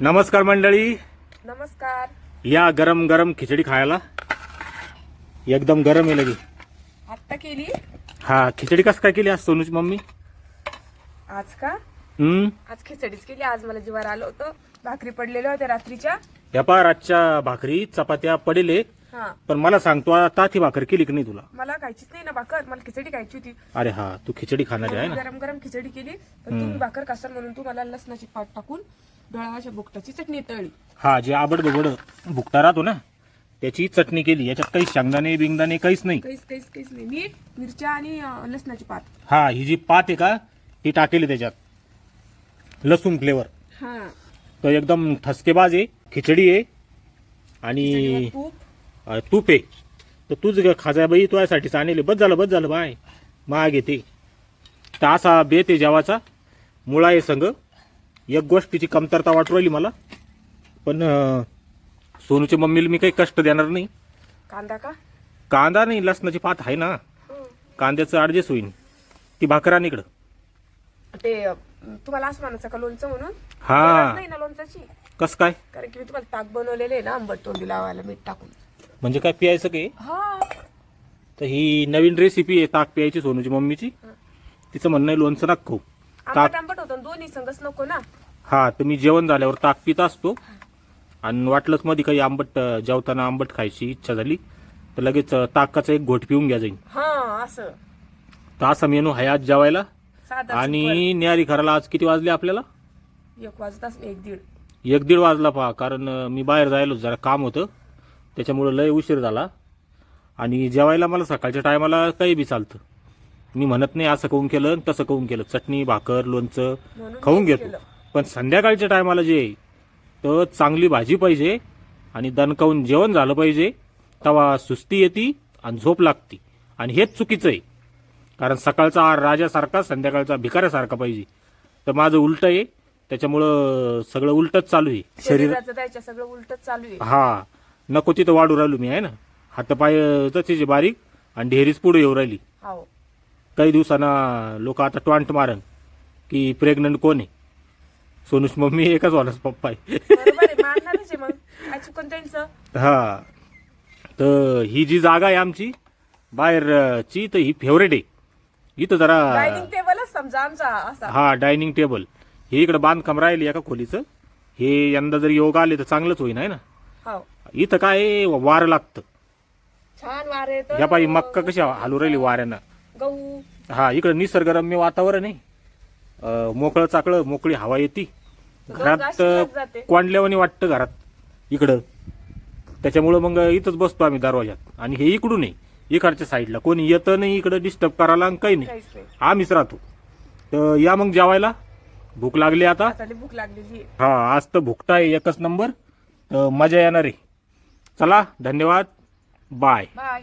नमस्कार मंडळी. नमस्कार. या गरम गरम खिचडी खायला. एकदम गरम आहे लगी. आत्ता केली? हा खिचडी कस काय केली आज सोनूची मम्मी? आज का? हम्म. आज खिचडीच केली. आज मला जीवार आलं होतं. भाकरी पडलेल्या होत्या रात्रीच्या. या पा रातच्या भाकरी चपात्या पडेले हा. पण मला सांगतो आता ती भाकर केली की नाही तुला? मला खायचीच नाही ना भाकर. मला खिचडी खायची होती. अरे हा तू खिचडी खाणारी आहे ना. गरम गरम खिचडी केली. पण तुम्ही भाकर खासाल म्हणून तू मला लसणाची पाट टाकून चटणी तळली. हा जे आबड दुबड भुकता राहतो ना त्याची चटणी केली. याच्यात काही शेंगदाणे बिंगदाणे काहीच नाही. काहीच काहीच काहीच नाही. मीठ मिरच्या आणि अं, लसणाची पात. हा ही जी पात आहे का ती टाकेली त्याच्यात. लसूण फ्लेवर हा. तर एकदम ठसकेबाज आहे खिचडी आहे आणि त्याच्यावर तूप. अ, तूप आहे. तर तूच ग खाजा बाई तुझ्यासाठीच आणले बस झालं बस झालं बाय. महाग येते तर असा बेत आहे जेवाचा. मुळा आहे संग. एक गोष्टीची कमतरता वाटू राहिली मला. पण सोनूच्या मम्मीला मी काही कष्ट देणार नाही. कांदा का? कांदा नाही लसणाची पात आहे ना. कांद्याचं ॲडजस्ट होईन. ती भाकर इकडं. ते तुम्हाला असं म्हणायचं का लोणचं म्हणून? हा. नाही ना लोणचाची कस काय? कारण की मी तुम्हाला ताक बनवलेले आहे ना आंबट तोंडी लावायला मीठ टाकून. म्हणजे काय पियायचं काय हा. तर ही नवीन रेसिपी आहे ताक पियायची सोनूची मम्मीची. तिचं म्हणणं आहे लोणचं नाक खाऊ. आंबट आंबट होतं. दोन्ही संगच नको ना. हा तर मी जेवण झाल्यावर ताक पित असतो. आणि वाटलंच मध्ये काही आंबट जेवताना आंबट खायची इच्छा झाली तर लगेच ताकाचा एक घोट पिऊन घ्या जाईल हा असं. तर असा मेनू आहे आज जेवायला. साधा आणि न्यारी खराला आज किती वाजले आपल्याला. एक वाजत एक दीड. एक दीड वाजला पहा कारण मी बाहेर जायलो जरा काम होतं. त्याच्यामुळं लय उशीर झाला. आणि जेवायला मला सकाळच्या टायमाला काही बी चालतं. मी म्हणत नाही असं काऊन केलं आणि तसं काऊन केलं. चटणी भाकर लोणचं खाऊन घेतो. पण संध्याकाळच्या टायमाला जे आहे, तर चांगली भाजी पाहिजे आणि दणकावून जेवण झालं पाहिजे तेव्हा सुस्ती येते आणि झोप लागते. आणि हेच चुकीचं आहे. कारण सकाळचा आहार राजासारखा संध्याकाळचा भिकाऱ्यासारखा पाहिजे. तर माझं उलट आहे. त्याच्यामुळं सगळं उलटच चालू आहे. शरीर शरीराचं सगळं उलटच चालू आहे. हा. नको तिथं वाढू राहिलो मी आहे ना? हातपाय तसे बारीक आणि ढेरीच पुढे येऊ राहिली. हो. काही दिवसांना लोक आता टॉन्ट मारन की प्रेग्नंट कोण आहे? सोनूश मम्मी एकच वालाच पप्पा आहे? बरोबर आहे मारणारच आहे मग. काय चुकन त्यांचं? हा. तर ही जी जागा आहे आमची बाहेरची तर ही फेवरेट आहे. इथं जरा डायनिंग टेबलच समजा आमचा असा. हा डायनिंग टेबल हे इकडं बांधकाम राहिली एका खोलीचं. हे यंदा जर योग आले तर चांगलंच होईन आहे ना? हो. इथं काय वारं लागतं. छान वारे येतं. या पाई मक्का कशी हालू राहिली वाऱ्यानं? गहू. हा इकडं निसर्गरम्य वातावरण आहे. अं, मोकळं चाकळं मोकळी हवा येते. घरात गाशीलाच जाते. कोंडल्यावानी वाटतं घरात इकडं. त्याच्यामुळं मग इथंच बसतो आम्ही दरवाजात आणि हे इकडून आहे इकडच्या साईडला. कोणी येतं नाही इकडं डिस्टर्ब करायला आणि काही नाही. काहीच नाही. आम्हीच राहतो. तर या मग जेवायला. भूक लागली आता. आता लई भूक लागलेली आहे. हा आज तर भुकटा आहे एकच नंबर. तर मजा येणार आहे. चला धन्यवाद. बाय. बाय.